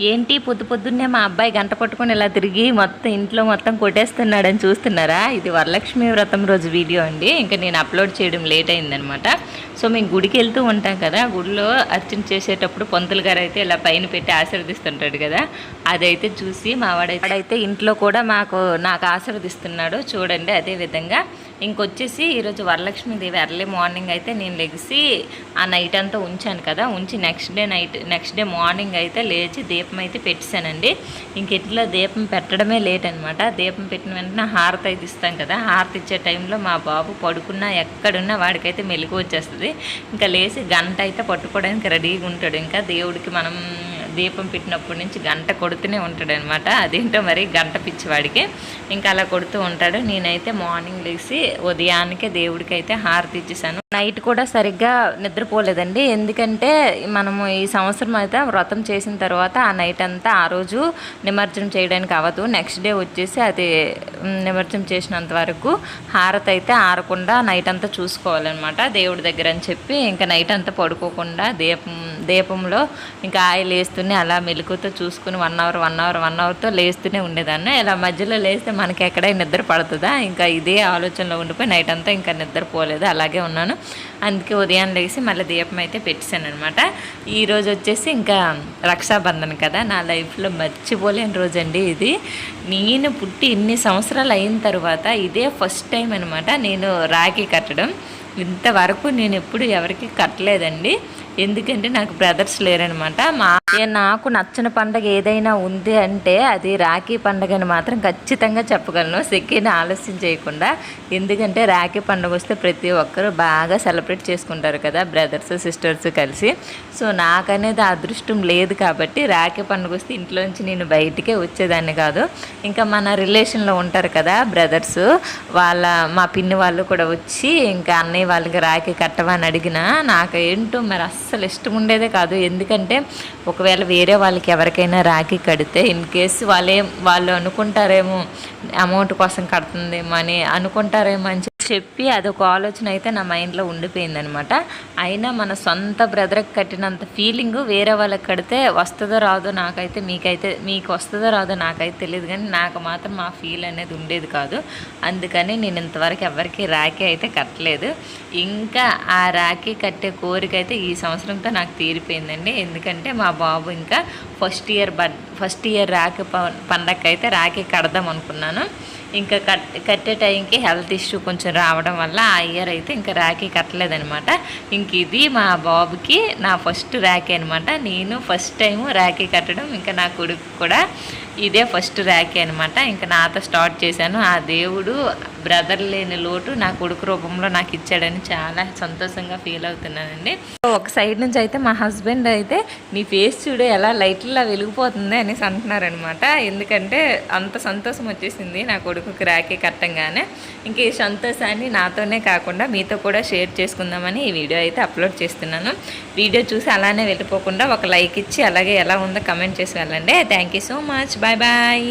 ఏంటి పొద్దు పొద్దున్నే మా అబ్బాయి గంట పట్టుకొని ఇలా తిరిగి మొత్తం ఇంట్లో మొత్తం కొట్టేస్తున్నాడని చూస్తున్నారా? ఇది వరలక్ష్మి వ్రతం రోజు వీడియో అండి. ఇంకా నేను అప్లోడ్ చేయడం లేట్ అయిందనమాట. సో మేము గుడికి వెళ్తూ ఉంటాం కదా గుడిలో అర్చన చేసేటప్పుడు పంతులు గారు అయితే ఇలా పైన పెట్టి ఆశీర్వదిస్తుంటాడు కదా అదైతే చూసి మావాడైతే ఇంట్లో కూడా మాకు నాకు ఆశీర్వదిస్తున్నాడు. చూడండి అదే విధంగా ఇంకొచ్చేసి ఈరోజు వరలక్ష్మీదేవి ఎర్లీ మార్నింగ్ అయితే నేను లెగిసి ఆ నైట్ అంతా ఉంచాను కదా ఉంచి next day night next day morning అయితే లేచి దీపం అయితే పెట్టేశానండి ఇంకెట్లా దీపం పెట్టడమే లేట్ అనమాట దీపం పెట్టిన వెంటనే హారతి అయితే ఇస్తాం కదా. హారతి ఇచ్చే టైంలో మా బాబు పడుకున్నా ఎక్కడున్నా వాడికైతే మెలుగు వచ్చేస్తుంది. ఇంకా లేచి గంట అయితే పట్టుకోవడానికి రెడీగా ఉంటాడు. ఇంకా దేవుడికి మనం దీపం పెట్టినప్పటి నుంచి గంట కొడుతూనే ఉంటాడు అనమాట అదేంటో మరి గంట పిచ్చివాడికి. ఇంకా అలా కొడుతూ ఉంటాడు. నేనైతే మార్నింగ్ లేచి ఉదయానికే దేవుడికి అయితే హారతి ఇచ్చేసాను. నైట్ కూడా సరిగ్గా నిద్రపోలేదండి. ఎందుకంటే మనము ఈ సంవత్సరం అయితే వ్రతం చేసిన తర్వాత ఆ నైట్ అంతా ఆ రోజు నిమజ్జనం చేయడానికి అవ్వదు. నెక్స్ట్ డే వచ్చేసి అది నిమజ్జనం చేసినంత వరకు హారతి అయితే ఆరకుండా నైట్ అంతా చూసుకోవాలన్నమాట. దేవుడి దగ్గర అని చెప్పి ఇంకా నైట్ అంతా పడుకోకుండా దీపం దీపంలో ఇంకా ఆయిల్ వేస్తూనే అలా మెలుకుతో చూసుకుని one hour one hour one అవర్తో లేస్తూనే ఉండేదాన్ని. ఇలా మధ్యలో లేస్తే మనకి ఎక్కడైనా నిద్ర పడుతుందా? ఇంకా ఇదే ఆలోచనలో ఉండిపోయి నైట్ అంతా ఇంకా నిద్ర పోలేదు. అలాగే ఉన్నాను. అందుకే ఉదయం లేచి మళ్ళీ దీపం అయితే పెట్టాను అనమాట ఈరోజు వచ్చేసి ఇంకా రక్షాబంధన్ కదా. నా లైఫ్లో మర్చిపోలేని రోజు అండి ఇది. నేను పుట్టి ఇన్ని సంవత్సరాలు అయిన తర్వాత ఇదే ఫస్ట్ టైం అనమాట నేను రాఖీ కట్టడం. ఇంతవరకు నేను ఎప్పుడు ఎవరికి కట్టలేదండి. ఎందుకంటే నాకు బ్రదర్స్ లేరనమాట. మా నాకు నచ్చిన పండగ ఏదైనా ఉంది అంటే అది రాఖీ పండగ అని మాత్రం ఖచ్చితంగా చెప్పగలను. సెకండ్ ఆలస్యం చేయకుండా. ఎందుకంటే రాఖీ పండగ వస్తే ప్రతి ఒక్కరు బాగా సెలబ్రేట్ చేసుకుంటారు కదా బ్రదర్స్ సిస్టర్స్ కలిసి. సో నాకనేది అదృష్టం లేదు కాబట్టి రాఖీ పండుగ వస్తే ఇంట్లోంచి నేను బయటికే వచ్చేదాన్ని కాదు. ఇంకా మన రిలేషన్లో ఉంటారు కదా బ్రదర్స్ వాళ్ళ మా పిన్ని వాళ్ళు కూడా వచ్చి ఇంకా అన్నయ్య వాళ్ళకి రాఖీ కట్టవని అడిగినా నాకు ఏంటో మరి అస్సలు ఇష్టం ఉండేదే కాదు. ఎందుకంటే ఒకవేళ వేరే వాళ్ళకి ఎవరికైనా రాఖీ కడితే ఇన్ కేసు వాళ్ళేం వాళ్ళు అనుకుంటారేమో అమౌంట్ కోసం కడుతుందేమో అని అనుకుంటారేమో అని చెప్పి అదొక ఆలోచన అయితే నా మైండ్లో ఉండిపోయిందనమాట. అయినా మన సొంత బ్రదర్కి కట్టినంత ఫీలింగ్ వేరే వాళ్ళకి కడితే వస్తుందో రాదో నాకైతే మీకైతే మీకు వస్తుందో రాదో నాకైతే తెలియదు కానీ నాకు మాత్రం ఆ ఫీల్ అనేది ఉండేది కాదు. అందుకని నేను ఇంతవరకు ఎవరికి రాఖీ అయితే కట్టలేదు. ఇంకా ఆ రాఖీ కట్టే కోరిక అయితే ఈ సంవత్సరంతో నాకు తీరిపోయిందండి. ఎందుకంటే మా బాబు ఇంకా ఫస్ట్ ఇయర్ బ ఫస్ట్ ఇయర్ రాఖీ ప- అయితే రాఖీ కడదాం అనుకున్నాను ఇంకా కట్ కట్టే టైంకి హెల్త్ ఇష్యూ కొంచెం రావడం వల్ల ఆ ఇయర్ అయితే ఇంకా ర్యాకీ కట్టలేదనమాట. ఇంక ఇది మా బాబుకి నా ఫస్ట్ ర్యాకీ అనమాట. నేను ఫస్ట్ టైం ర్యాకీ కట్టడం ఇంకా నా కొడుకు కూడా ఇదే ఫస్ట్ ర్యాకీ అనమాట. ఇంకా నాతో స్టార్ట్ చేశాను. ఆ దేవుడు బ్రదర్ లేని లోటు నా కొడుకు రూపంలో నాకు ఇచ్చాడని చాలా సంతోషంగా ఫీల్ అవుతున్నానండి. ఒక సైడ్ నుంచి అయితే మా హస్బెండ్ అయితే నీ ఫేస్ చూడు ఎలా లైట్లా వెలిగిపోతుంది అనేసి అంటున్నారనమాట ఎందుకంటే అంత సంతోషం వచ్చేసింది నా కొడుకుకి రాఖీ కట్టంగానే. ఇంక ఈ సంతోషాన్ని నాతోనే కాకుండా మీతో కూడా షేర్ చేసుకుందామని ఈ వీడియో అయితే అప్లోడ్ చేస్తున్నాను. వీడియో చూసి అలానే వెళ్ళిపోకుండా ఒక లైక్ ఇచ్చి అలాగే ఎలా ఉందో కమెంట్ చేసి వెళ్ళండి. Thank you so much. Bye bye.